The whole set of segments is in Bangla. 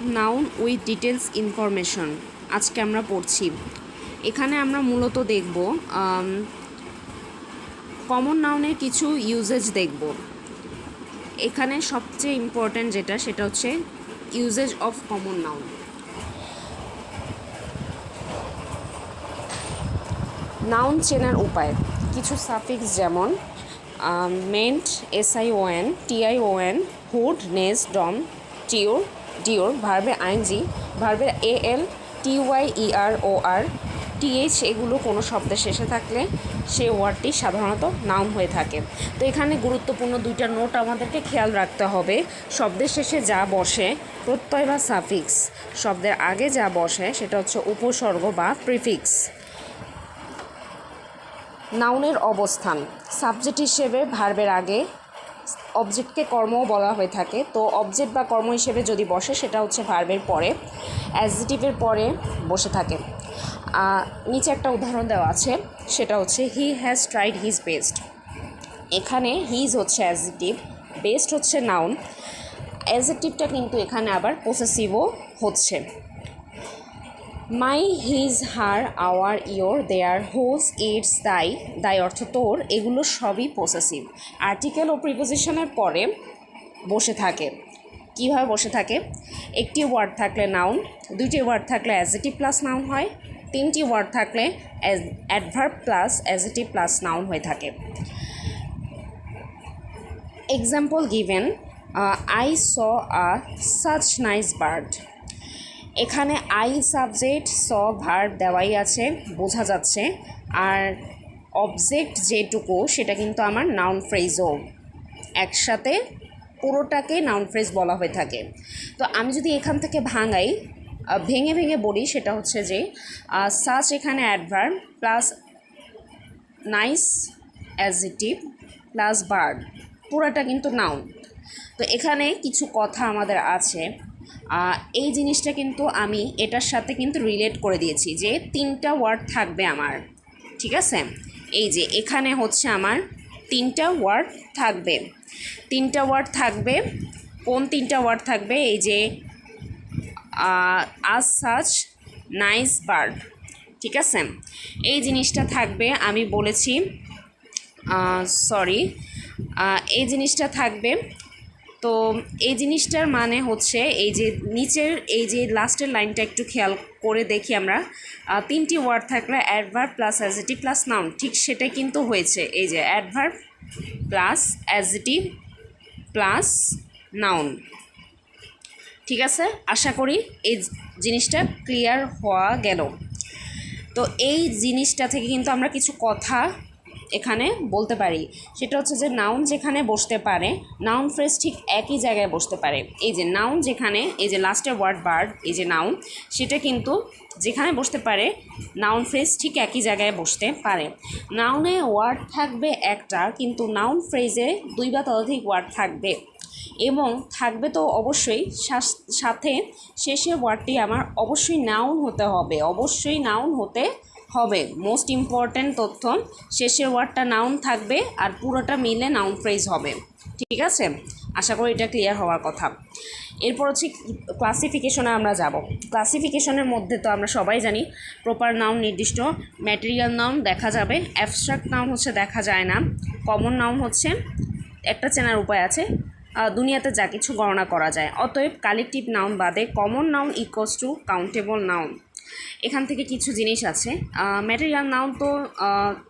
Noun with details information. আজকে আমরা পড়ছি। এখানে আমরা মূলত দেখব কমন নাউনের কিছু ইউজেজ দেখব। এখানে সবচেয়ে ইম্পর্ট্যান্ট যেটা, সেটা হচ্ছে usage of common noun noun চেনার উপায়। কিছু সাফিক্স যেমন ment S I O N T I O N hood ness dom T O R D O R ভার্বে I N G ভার্বে A L T Y E R O R T H এগুলো কোনো শব্দের শেষে থাকলে সে ওয়ার্ডটি সাধারণত নাউন হয়ে থাকে। তো এখানে গুরুত্বপূর্ণ দুইটা নোট আমাদেরকে খেয়াল রাখতে হবে। শব্দের শেষে যা বসে, প্রত্যয় বা সাফিক্স শব্দের আগে যা বসে, সেটা হচ্ছে উপসর্গ বা প্রিফিক্স নাউনের অবস্থান। সাবজেক্ট হিসেবে ভার্বের আগে অবজেক্টকে কর্মও বলা হয়ে থাকে। তো অবজেক্ট বা কর্ম হিসেবে যদি বসে, সেটা হচ্ছে ভার্বের পরে। অ্যাজিটিভের পরে বসে থাকে। নিচে একটা উদাহরণ দেওয়া আছে, সেটা হচ্ছে he has tried his best এখানে হিজ হচ্ছে অ্যাজিটিভ বেস্ট হচ্ছে নাউন অ্যাজিটিভটা কিন্তু এখানে আবার পসেসিভও হচ্ছে। My his her our your, their whose its thy thy অর্থ তোর, এগুলো সবই পসেসিভ আর্টিকেল ও প্রিপোজিশনের পরে বসে থাকে। কীভাবে বসে থাকে? একটি ওয়ার্ড থাকলে নাউন দুইটি ওয়ার্ড থাকলে অ্যাজিটিভ প্লাস নাউন হয়, তিনটি ওয়ার্ড থাকলে adverb plus adjective plus noun হয়ে থাকে। Example given I saw a such nice bird এখানে আই সাবজেক্ট, স, ভার্ব দেওয়াই আছে, বোঝা যাচ্ছে। আর অবজেক্ট যেটুকু, সেটা কিন্তু আমার নাউন ফ্রেজও একসাথে পুরোটাকে নাউন ফ্রেজ বলা হয়ে থাকে। তো আমি যদি এখান থেকে ভাঙাই ভেঙে ভেঙে বলি, সেটা হচ্ছে যে সাচ এখানে adverb plus nice adjective plus bird পুরাটা কিন্তু নাউন তো এখানে কিছু কথা আমাদের আছে। এই জিনিসটা কিন্তু আমি এটার সাথে কিন্তু রিলেট করে দিয়েছি যে তিনটা ওয়ার্ড থাকবে আমার, ঠিক আছে? এই যে এখানে হচ্ছে আমার তিনটা ওয়ার্ড থাকবে। তিনটা ওয়ার্ড থাকবে, কোন তিনটা ওয়ার্ড থাকবে? এই যে আজ সাচ নাইস বার্ড ঠিক আছে? এই জিনিসটা থাকবে, আমি বলেছি সরি এই জিনিসটা থাকবে তো এই জিনিসটার মানে হচ্ছে এই যে নিচের, এই যে লাস্টের লাইনটা একটু খেয়াল করে দেখি আমরা তিনটি ওয়ার্ড থাকলে adverb plus adjective plus noun ঠিক সেটাই কিন্তু হয়েছে। এই যে adverb plus adjective plus noun ঠিক আছে? আশা করি এই জিনিসটা ক্লিয়ার হওয়া গেল। তো এই জিনিসটা থেকে কিন্তু আমরা কিছু কথা এখানে বলতে পারি। সেটা হচ্ছে যে নাউন যেখানে বসতে পারে নাউন ফ্রেজ ঠিক একই জায়গায় বসতে পারে। এই যে নাউন যেখানে, এই যে লাস্টের ওয়ার্ড বার্ড এই যে নাউন সেটা কিন্তু যেখানে বসতে পারে নাউন ফ্রেজ ঠিক একই জায়গায় বসতে পারে। নাউনে ওয়ার্ড থাকবে একটা, কিন্তু নাউন ফ্রেজে দুই বা ততোধিক ওয়ার্ড থাকবে। এবং থাকবে তো অবশ্যই সাথে শেষের ওয়ার্ডটি আমার অবশ্যই নাউন হতে হবে। অবশ্যই নাউন হতে হবে। মোস্ট ইম্পর্ট্যান্ট তথ্য শেষের ওয়ার্ডটা নাউন থাকবে আর পুরোটা মিলে নাউন ফ্রেজ হবে। ঠিক আছে? আশা করি এটা ক্লিয়ার হওয়ার কথা। এরপর হচ্ছে ক্লাসিফিকেশনে আমরা যাব। ক্লাসিফিকেশনের মধ্যে তো আমরা সবাই জানি প্রপার নাউন নির্দিষ্ট ম্যাটেরিয়াল নাউন দেখা যাবে অ্যাবস্ট্রাক্ট নাউন হচ্ছে দেখা যায় না কমন নাউন হচ্ছে, একটা চেনার উপায় আছে দুনিয়াতে যা কিছু গণনা করা যায়। অতএব কালেকটিভ নাউন বাদে common noun equals to countable noun এখান থেকে কিছু জিনিস আছে। ম্যাটেরিয়াল নাউন তো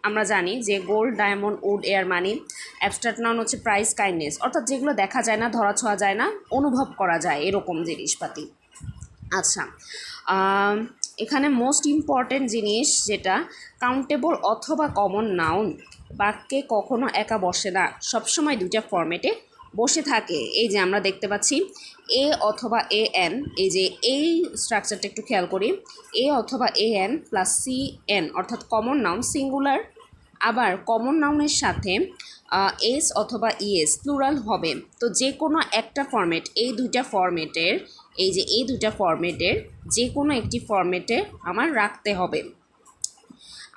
আমরা জানি যে gold diamond wood air money abstract noun হচ্ছে প্রাইস কাইন্ডনেস অর্থাৎ যেগুলো দেখা যায় না, ধরা ছোঁয়া যায় না, অনুভব করা যায় এরকম জিনিসপাতি। আচ্ছা এখানে মোস্ট ইম্পর্ট্যান্ট জিনিস যেটা কাউন্টেবল অথবা কমন নাউন বাক্যে কখনো একা বসে না। সবসময় দুইটা ফর্মেটে বসে থাকে, এই যে আমরা দেখতে পাচ্ছি, এ অথবা এ এন, এই যে এই স্ট্রাকচারটা একটু খেয়াল করি, এ অথবা A N plus C N, অর্থাৎ কমন নাউন সিঙ্গুলার আবার কমন নাউনের সাথে এস অথবা ইএস প্লুরাল হবে। তো যে কোনো একটা ফর্মেট এই দুইটা ফরম্যাটের এই যে এই দুইটা ফরম্যাটের যে কোনো একটি ফরম্যাটে আমার রাখতে হবে।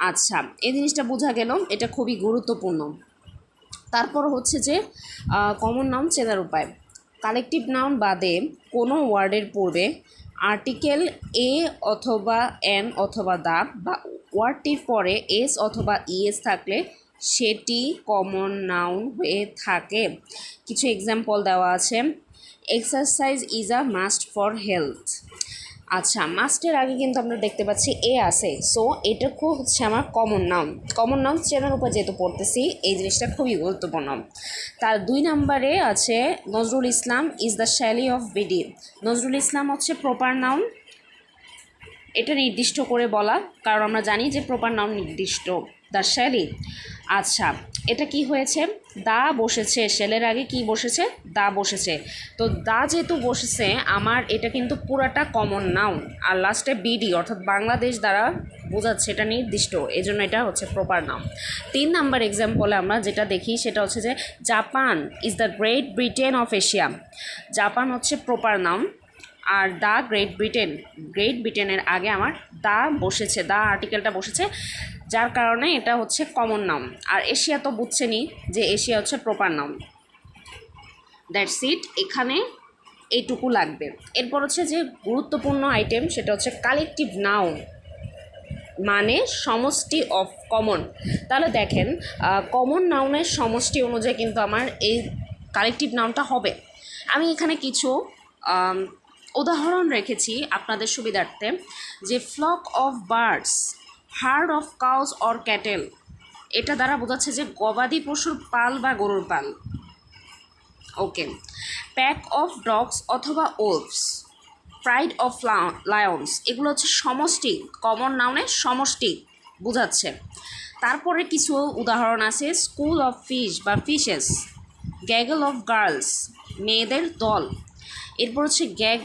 আচ্ছা এই জিনিসটা বোঝা গেল, এটা খুবই গুরুত্বপূর্ণ। তারপর হচ্ছে যে কমন নাউন চেনার উপায়। কালেকটিভ নাউন বাদে কোনো ওয়ার্ডের পূর্বে আর্টিকেল এ অথবা এন অথবা দা বা ওয়ার্ডটির পরে এস অথবা ইএস থাকলে সেটি কমন নাউন হয়ে থাকে। কিছু এক্সাম্পল দেওয়া আছে। Exercise is a must for health আচ্ছা মাস্টের আগে কিন্তু আমরা দেখতে পাচ্ছি এ আছে। সো এটা খুব হচ্ছে আমার কমন নাম। কমন নাম চেনার উপর যেহেতু পড়তেছি, এই জিনিসটা খুবই গুরুত্বপূর্ণ। তার দুই নম্বরে আছে Nazrul Islam is the Shelley of BD Nazrul Islam হচ্ছে প্রপার নাউন এটা নির্দিষ্ট করে বলা, কারণ আমরা জানি যে প্রপার নাউন নির্দিষ্ট। দ্য শ্যালি আচ্ছা এটা কি হয়েছে? দা বসেছে শেলের আগে কি বসেছে? দা বসেছে। তো দা যেহেতু বসেছে, আমার এটা কিন্তু পুরাটা কমন নাউন আর লাস্টে বিডি অর্থাৎ বাংলাদেশ দ্বারা বোঝাচ্ছে এটা নির্দিষ্ট এই জন্য এটা হচ্ছে প্রপার নাউন তিন নাম্বার এক্সাম্পলে আমরা যেটা দেখি, সেটা হচ্ছে যে Japan is the Great Britain of Asia Japan হচ্ছে প্রপার নাউন আর দ্য গ্রেট ব্রিটেন গ্রেট ব্রিটেনের আগে আমার দা বসেছে, দা আর্টিকেলটা বসেছে। যার কারণে এটা হচ্ছে কমন নাম আর এশিয়া তো বুঝছেনই যে এশিয়া হচ্ছে প্রপার নাম দ্যাটস ইট এখানে এইটুকু লাগবে। এরপর হচ্ছে যে গুরুত্বপূর্ণ আইটেম সেটা হচ্ছে কালেকটিভ নাউন মানে সমষ্টি অফ কমন তাহলে দেখেন কমন নাউনের সমষ্টি অনুযায়ী কিন্তু আমার এই কালেকটিভ নাউনটা হবে। আমি এখানে কিছু উদাহরণ রেখেছি আপনাদের সুবিধার্থে। যে flock of birds herd of cows or cattle. এটা দ্বারা বোঝাচ্ছে যে গবাদি পশুর পাল বা গরুর পাল। ওকে। প্যাক অফ ডগস অথবা ওলভস। Pride of lions. এগুলো হচ্ছে সমষ্টি, কমন নাউনের সমষ্টি বোঝাচ্ছে। তারপরে কিছু উদাহরণ আছে, স্কুল অফ ফিশ বা ফিশেস, গ্যাগল অফ গার্লস, মেয়েদের দল। এরপর হচ্ছে gag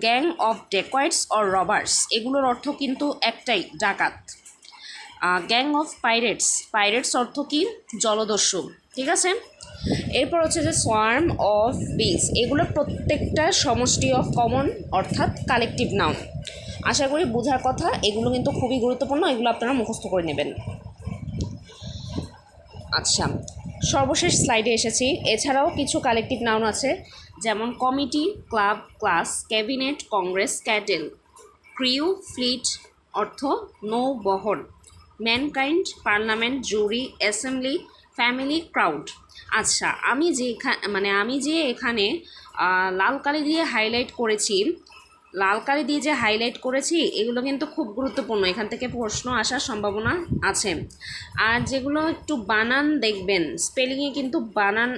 gang of dacoits or robbers. এগুলোর অর্থ কিন্তু একটাই, ডাকাত। গ্যাং অফ পাইরেটস পাইরেটস অর্থ কি? জলদস্যু। ঠিক আছে? এরপর হচ্ছে যে সোয়ার্ম অফ বিস এগুলো প্রত্যেকটা সমষ্টি অফ কমন অর্থাৎ কালেকটিভ নাউন আশা করি বোঝার কথা, এগুলো কিন্তু খুবই গুরুত্বপূর্ণ, এগুলো আপনারা মুখস্থ করে নেবেন। আচ্ছা সর্বশেষ স্লাইডে এসেছি। এছাড়াও কিছু কালেকটিভ নাউন আছে, যেমন committee club class cabinet congress cattle crew fleet অর্থ নৌবহর mankind parliament jury assembly family crowd আচ্ছা আমি যে মানে আমি যে এখানে লাল কালি দিয়ে হাইলাইট করেছি, লাল কালি দিয়ে যে হাইলাইট করেছি, এগুলো কিন্তু খুব গুরুত্বপূর্ণ। এখান থেকে প্রশ্ন আসার সম্ভাবনা আছে। আর যেগুলো একটু বানান দেখবেন স্পেলিংয়ে কিন্তু বানান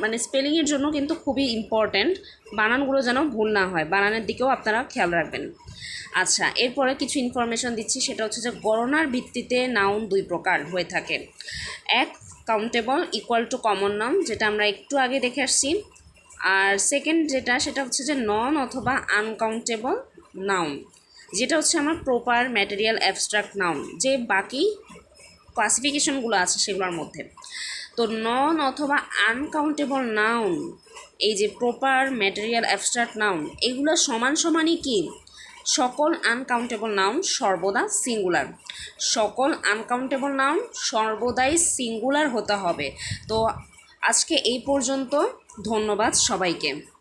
মানে স্পেলিংয়ের জন্য কিন্তু খুবই ইম্পর্ট্যান্ট বানানগুলো যেন ভুল না হয়, বানানের দিকেও আপনারা খেয়াল রাখবেন। আচ্ছা এরপরে কিছু ইনফরমেশন দিচ্ছি, সেটা হচ্ছে যে গণনার ভিত্তিতে নাউন দুই প্রকার হয়ে থাকে। এক কাউন্টেবল ইকুয়াল টু কমন নাম যেটা আমরা একটু আগে দেখে আসছি। আর সেকেন্ড যেটা, সেটা হচ্ছে যে নন অথবা আনকাউন্টেবল নাউন যেটা হচ্ছে আমার প্রপার ম্যাটেরিয়াল অ্যাবস্ট্রাক্ট নাউন যে বাকি ক্লাসিফিকেশনগুলো আছে সেগুলোর মধ্যে। তো নন অথবা আনকাউন্টেবল নাউন এই যে প্রপার ম্যাটেরিয়াল অ্যাবস্ট্রাক্ট নাউন এগুলো সমান সমানই কি? সকল আনকাউন্টেবল নাউন সর্বদা সিঙ্গুলার সকল আনকাউন্টেবল নাউন সর্বদাই সিঙ্গুলার হতে হবে। তো আজকে এই পর্যন্ত, ধন্যবাদ সবাইকে।